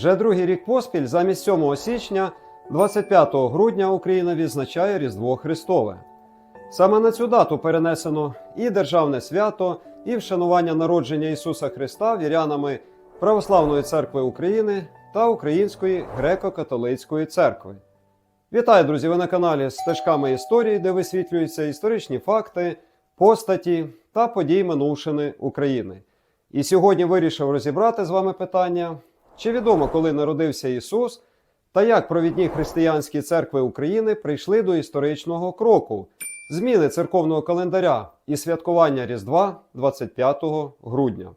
Вже другий рік поспіль, замість 7 січня, 25 грудня Україна відзначає Різдво Христове. Саме на цю дату перенесено і державне свято, і вшанування народження Ісуса Христа вірянами Православної церкви України та Української греко-католицької церкви. Вітаю, друзі! Ви на каналі Стежками історії, де висвітлюються історичні факти, постаті та події минувшини України. І сьогодні вирішив розібрати з вами питання, чи відомо, коли народився Ісус, та як провідні християнські церкви України прийшли до історичного кроку зміни церковного календаря і святкування Різдва 25 грудня.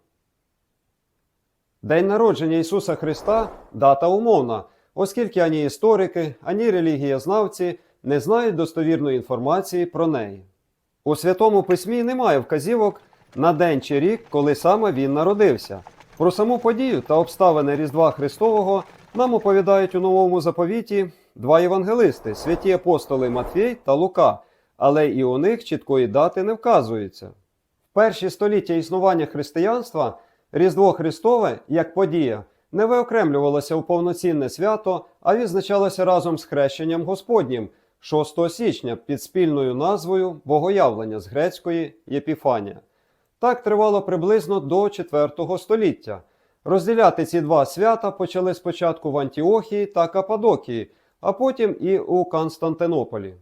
День народження Ісуса Христа дата умовна, оскільки ані історики, ані релігієзнавці не знають достовірної інформації про неї. У Святому Письмі немає вказівок на день чи рік, коли саме він народився. Про саму подію та обставини Різдва Христового нам оповідають у новому заповіті два євангелисти святі апостоли Матвій та Лука, але і у них чіткої дати не вказується. В перші століття існування християнства Різдво Христове, як подія, не виокремлювалося у повноцінне свято, а відзначалося разом з хрещенням Господнім 6 січня під спільною назвою Богоявлення з грецької Єпіфанія. Так тривало приблизно до 4 століття. Розділяти ці два свята почали спочатку в Антіохії та Кападокії, а потім і у Константинополі.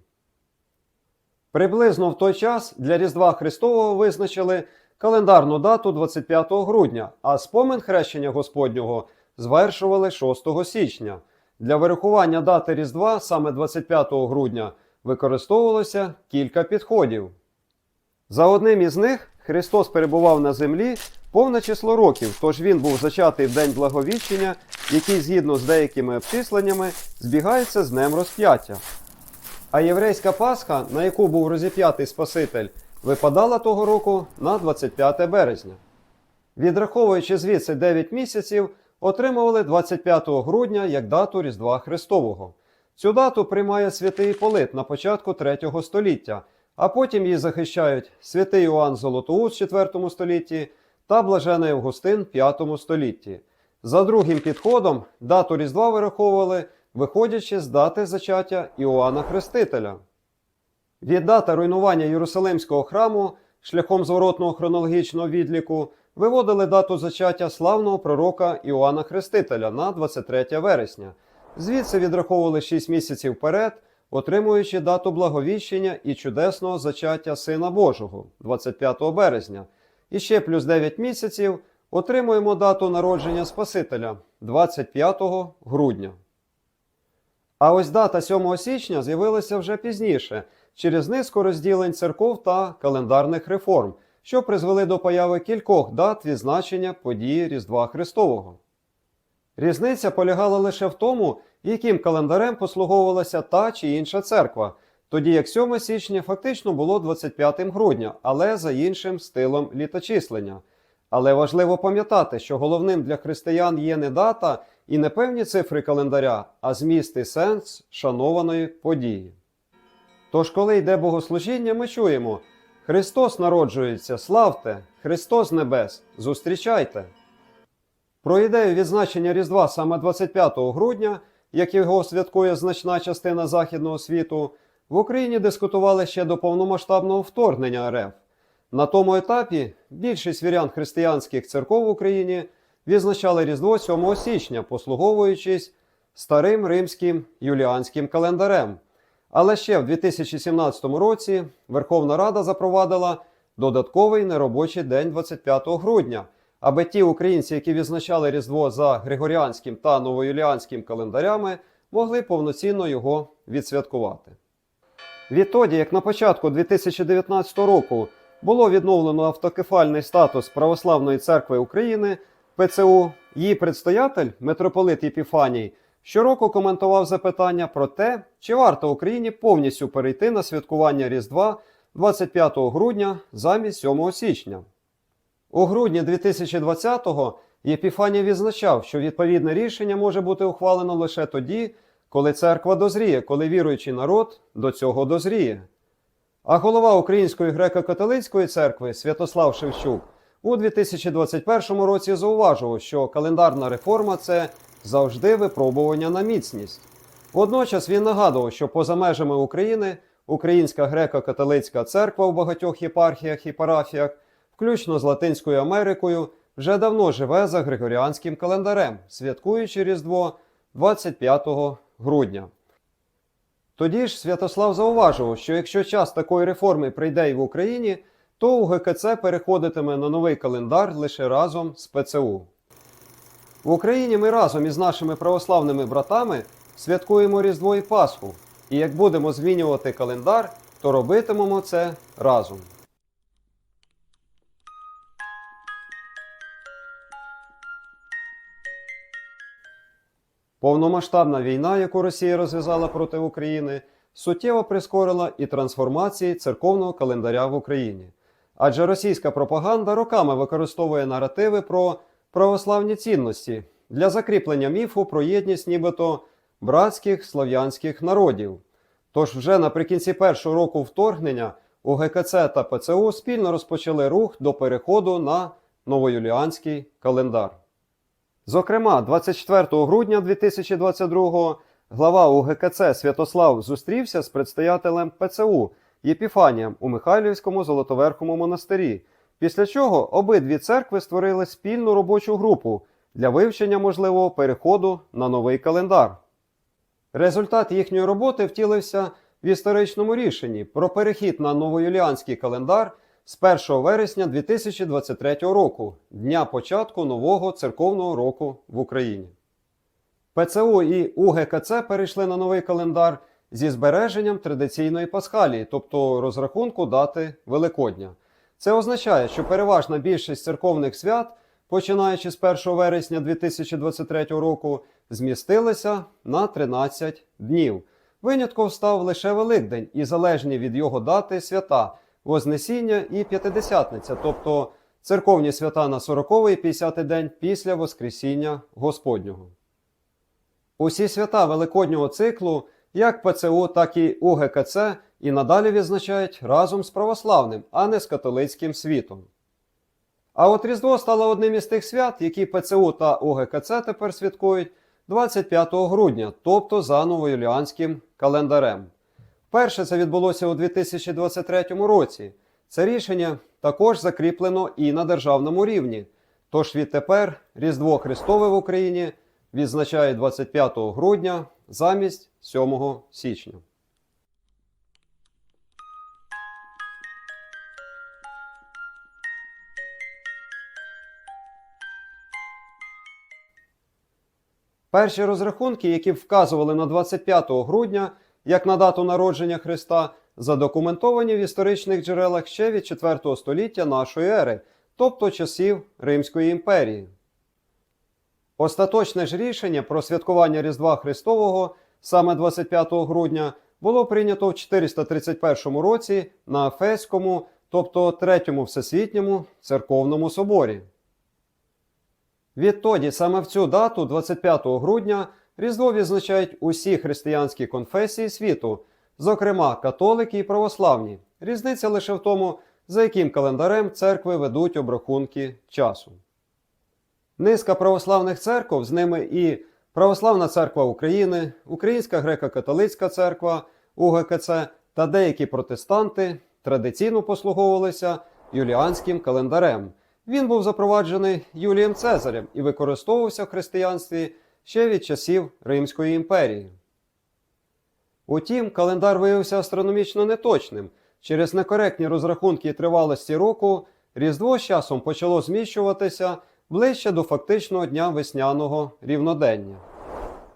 Приблизно в той час для Різдва Христового визначили календарну дату 25 грудня, а спомин хрещення Господнього звершували 6 січня. Для вирахування дати Різдва саме 25 грудня використовувалося кілька підходів. За одним із них Христос перебував на землі повне число років, тож він був зачатий в день благовіщення, який згідно з деякими обчисленнями збігається з днем розп'яття. А єврейська Пасха, на яку був розіп'ятий Спаситель, випадала того року на 25 березня. Відраховуючи звідси 9 місяців, отримували 25 грудня як дату Різдва Христового. Цю дату приймає святий Іполит на початку 3 століття, а потім її захищають святий Іоанн Золотоуст в 4 столітті та блажений Августин в 5 столітті. За другим підходом дату Різдва вираховували, виходячи з дати зачаття Іоанна Хрестителя. Від дати руйнування Єрусалимського храму шляхом зворотного хронологічного відліку виводили дату зачаття славного пророка Іоанна Хрестителя на 23 вересня. Звідси відраховували 6 місяців вперед, отримуючи дату благовіщення і чудесного зачаття Сина Божого 25 березня. І ще плюс 9 місяців отримуємо дату народження Спасителя 25 грудня. А ось дата 7 січня з'явилася вже пізніше, через низку розділень церков та календарних реформ, що призвели до появи кількох дат відзначення події Різдва Христового. Різниця полягала лише в тому, яким календарем послуговувалася та чи інша церква, тоді як 7 січня фактично було 25 грудня, але за іншим стилом літочислення. Але важливо пам'ятати, що головним для християн є не дата і не певні цифри календаря, а зміст і сенс шанованої події. Тож, коли йде богослужіння, ми чуємо: Христос народжується, славте, Христос небес, зустрічайте. Про ідею відзначення Різдва саме 25 грудня, як його святкує значна частина Західного світу, в Україні дискутували ще до повномасштабного вторгнення РФ. На тому етапі більшість вірян християнських церков в Україні відзначали Різдво 7 січня, послуговуючись старим римським юліанським календарем. Але ще в 2017 році Верховна Рада запровадила додатковий неробочий день 25 грудня, аби ті українці, які відзначали Різдво за Григоріанським та новоюліанським календарями, могли повноцінно його відсвяткувати. Відтоді, як на початку 2019 року було відновлено автокефальний статус Православної церкви України ПЦУ, її предстоятель, митрополит Єпіфаній, щороку коментував запитання про те, чи варто Україні повністю перейти на святкування Різдва 25 грудня замість 7 січня. У грудні 2020-го Єпіфаній відзначав, що відповідне рішення може бути ухвалено лише тоді, коли церква дозріє, коли віруючий народ до цього дозріє. А голова Української греко-католицької церкви Святослав Шевчук у 2021 році зауважував, що календарна реформа це завжди випробування на міцність. Водночас він нагадував, що поза межами України Українська греко-католицька церква у багатьох єпархіях і парафіях, включно з Латинською Америкою, вже давно живе за григоріанським календарем, святкуючи Різдво 25 грудня. Тоді ж Святослав зауважував, що якщо час такої реформи прийде і в Україні, то УГКЦ переходитиме на новий календар лише разом з ПЦУ. В Україні ми разом із нашими православними братами святкуємо Різдво і Пасху, і як будемо змінювати календар, то робитимемо це разом. Повномасштабна війна, яку Росія розв'язала проти України, суттєво прискорила і трансформації церковного календаря в Україні. Адже російська пропаганда роками використовує наративи про православні цінності для закріплення міфу про єдність нібито братських слов'янських народів. Тож вже наприкінці першого року вторгнення УГКЦ та ПЦУ спільно розпочали рух до переходу на новоюліанський календар. Зокрема, 24 грудня 2022 глава УГКЦ Святослав зустрівся з предстоятелем ПЦУ Єпіфанієм у Михайлівському Золотоверхому монастирі, після чого обидві церкви створили спільну робочу групу для вивчення можливого переходу на новий календар. Результат їхньої роботи втілився в історичному рішенні про перехід на новоюліанський календар з 1 вересня 2023 року, дня початку нового церковного року в Україні. ПЦУ і УГКЦ перейшли на новий календар зі збереженням традиційної пасхалії, тобто розрахунку дати Великодня. Це означає, що переважна більшість церковних свят, починаючи з 1 вересня 2023 року, змістилися на 13 днів. Винятком став лише Великдень і залежні від його дати свята Вознесіння і П'ятидесятниця, тобто церковні свята на 40-й і 50-й день після Воскресіння Господнього. Усі свята Великоднього циклу, як ПЦУ, так і УГКЦ, і надалі відзначають разом з православним, а не з католицьким світом. А от Різдво стало одним із тих свят, які ПЦУ та УГКЦ тепер святкують 25 грудня, тобто за новоюліанським календарем. Перше це відбулося у 2023 році. Це рішення також закріплено і на державному рівні. Тож відтепер Різдво Христове в Україні відзначають 25 грудня замість 7 січня. Перші розрахунки, які вказували на 25 грудня як на дату народження Христа, задокументовані в історичних джерелах ще від 4 століття нашої ери, тобто часів Римської імперії. Остаточне ж рішення про святкування Різдва Христового саме 25 грудня було прийнято в 431 році на Ефеському, тобто Третьому Всесвітньому церковному соборі. Відтоді саме в цю дату, 25 грудня, Різдво відзначають усі християнські конфесії світу, зокрема католики і православні. Різниця лише в тому, за яким календарем церкви ведуть обрахунки часу. Низка православних церков, з ними і Православна церква України, Українська греко-католицька церква, УГКЦ та деякі протестанти традиційно послуговувалися юліанським календарем. Він був запроваджений Юлієм Цезарем і використовувався в християнстві ще від часів Римської імперії. Утім, календар виявився астрономічно неточним. Через некоректні розрахунки тривалості року Різдво з часом почало зміщуватися ближче до фактичного дня весняного рівнодення.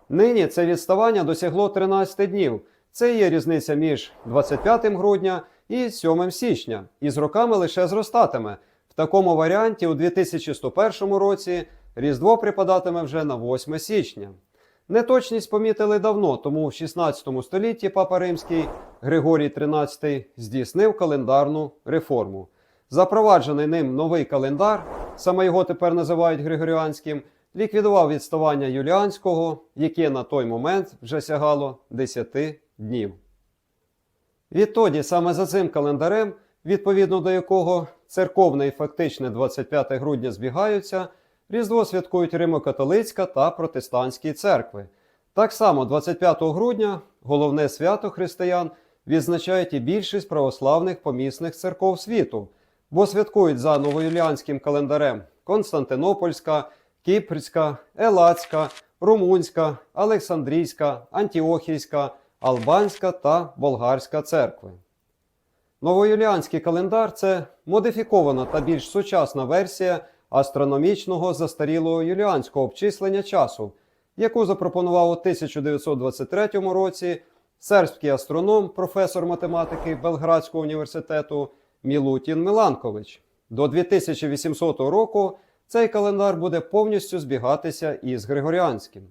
Нині це відставання досягло 13 днів. Це є різниця між 25 грудня і 7 січня, і з роками лише зростатиме. В такому варіанті у 2101 році Різдво припадатиме вже на 8 січня. Неточність помітили давно, тому в 16 столітті Папа Римський Григорій XIII здійснив календарну реформу. Запроваджений ним новий календар, саме його тепер називають Григоріанським, ліквідував відставання юліанського, яке на той момент вже сягало 10 днів. Відтоді саме за цим календарем, відповідно до якого церковне і фактичне 25 грудня збігаються, Різдво святкують Римо-католицька та протестантські церкви. Так само 25 грудня головне свято християн відзначають і більшість православних помісних церков світу, бо святкують за новоюліанським календарем Константинопольська, Кіпрська, Елацька, Румунська, Олександрійська, Антіохійська, Албанська та Болгарська церкви. Новоюліанський календар це модифікована та більш сучасна версія астрономічного застарілого юліанського обчислення часу, яку запропонував у 1923 році сербський астроном, професор математики Белградського університету Мілутін Миланкович. До 2800 року цей календар буде повністю збігатися із Григоріанським.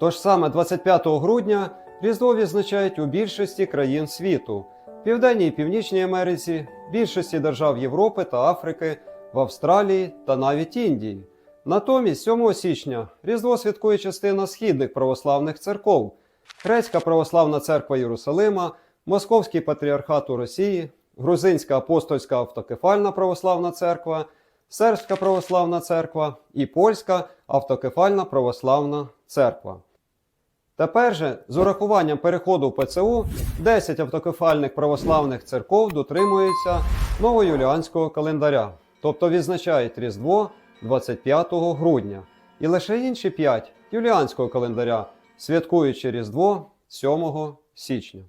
Тож саме 25 грудня Різдво відзначають у більшості країн світу, Південній і Північній Америці, більшості держав Європи та Африки, в Австралії та навіть Індії. Натомість 7 січня Різдво святкує частина східних православних церков, Грецька православна церква Єрусалима, Московський патріархат у Росії, Грузинська апостольська автокефальна православна церква, Сербська православна церква і Польська автокефальна православна церква. Тепер же, з урахуванням переходу в ПЦУ, 10 автокефальних православних церков дотримуються новоюліанського календаря, тобто відзначають Різдво 25 грудня, і лише інші 5 юліанського календаря, святкуючи Різдво 7 січня.